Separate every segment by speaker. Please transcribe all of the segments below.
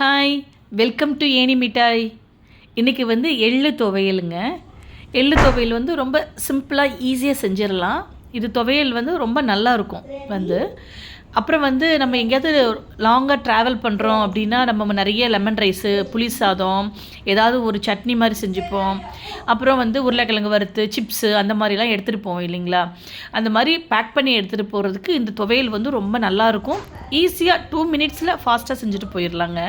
Speaker 1: Hi welcome to any மிட்டாய் இன்றைக்கி வந்து எள்ளு துவையலுங்க. எள்ளு துவையல் வந்து ரொம்ப சிம்பிளாக ஈஸியாக செஞ்சிடலாம். இது துவையல் வந்து ரொம்ப நல்லா இருக்கும் வந்து. அப்புறம் வந்து நம்ம எங்கேயாவது லாங்காக ட்ராவல் பண்ணுறோம் அப்படின்னா நம்ம நிறைய லெமன் ரைஸு புளி சாதம் ஏதாவது ஒரு சட்னி மாதிரி செஞ்சுப்போம். அப்புறம் வந்து உருளைக்கிழங்கு வறுத்து சிப்ஸு அந்த மாதிரிலாம் எடுத்துகிட்டு போவோம் இல்லைங்களா? அந்த மாதிரி பேக் பண்ணி எடுத்துகிட்டு போகிறதுக்கு இந்த துவையல் வந்து ரொம்ப நல்லாயிருக்கும் ஈஸியாக டூ மினிட்ஸில் ஃபாஸ்ட்டாக செஞ்சுட்டு போயிடலாங்க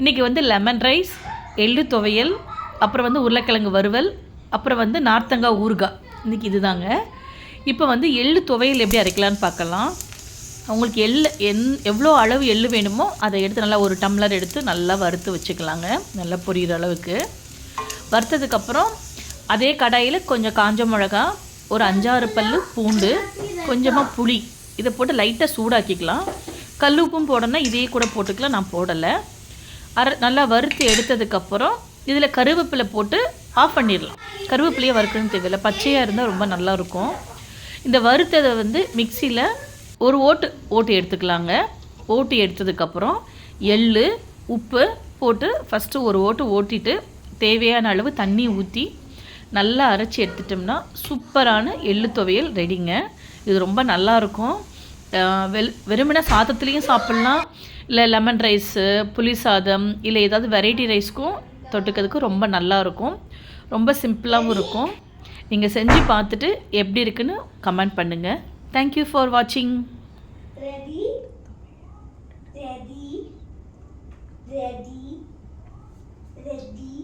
Speaker 1: இன்றைக்கி வந்து லெமன் ரைஸ் எள்ளு துவையல் அப்புறம் வந்து உருளைக்கிழங்கு வறுவல் அப்புறம் வந்து நார்த்தங்காய் ஊறுகாய். இன்றைக்கி இதுதாங்க. இப்போ வந்து எள்ளு துவையல் எப்படி அரைக்கலான்னு பார்க்கலாம். உங்களுக்கு எள்ளு எந் எவ்வளோ அளவு எள்ளு வேணுமோ அதை எடுத்து நல்லா ஒரு டம்ளர் எடுத்து நல்லா வறுத்து வச்சுக்கலாங்க. நல்லா பொரியிற அளவுக்கு. வறுத்ததுக்கப்புறம் அதே கடாயில் கொஞ்சம் காஞ்ச மிளகா ஒரு அஞ்சாறு பல் பூண்டு கொஞ்சமாக புளி. இதை போட்டு லைட்டாக சூடாக்கிக்கலாம். கல் உப்பும் போடணும்னா இதே கூட போட்டுக்கலாம். நான் போடலை. அரை நல்லா வறுத்து எடுத்ததுக்கப்புறம் இதில் கருவேப்பிலை போட்டு ஆஃப் பண்ணிடலாம். கருவேப்பிலையே வறுக்கணும்னு தேவையில்லை. பச்சையாக இருந்தால் ரொம்ப நல்லாயிருக்கும் இந்த வறுத்ததை வந்து மிக்சியில் ஒரு ஓட்டு ஓட்டு எடுத்துக்கலாங்க. ஓட்டி எடுத்ததுக்கப்புறம் எள் உப்பு போட்டு ஃபஸ்ட்டு ஒரு ஓட்டு ஓட்டிட்டு தேவையான அளவு தண்ணி ஊற்றி நல்லா அரைச்சி எடுத்துட்டோம்னா சூப்பரான எள்ளு துவையல் ரெடிங்க இது ரொம்ப நல்லாயிருக்கும் வெல் வெறுமன சாதத்துலேயும் சாப்பிட்லாம். இல்லை லெமன் ரைஸு புளி சாதம் இல்லை ஏதாவது வெரைட்டி ரைஸ்க்கும் தொட்டுக்கிறதுக்கு ரொம்ப நல்லா இருக்கும். ரொம்ப சிம்பிளாகவும் இருக்கும். நீங்கள் செஞ்சு பார்த்துட்டு எப்படி இருக்குன்னு கமெண்ட் பண்ணுங்கள் தேங்க்யூ ஃபார் வாட்சிங் ready? Ready? Ready?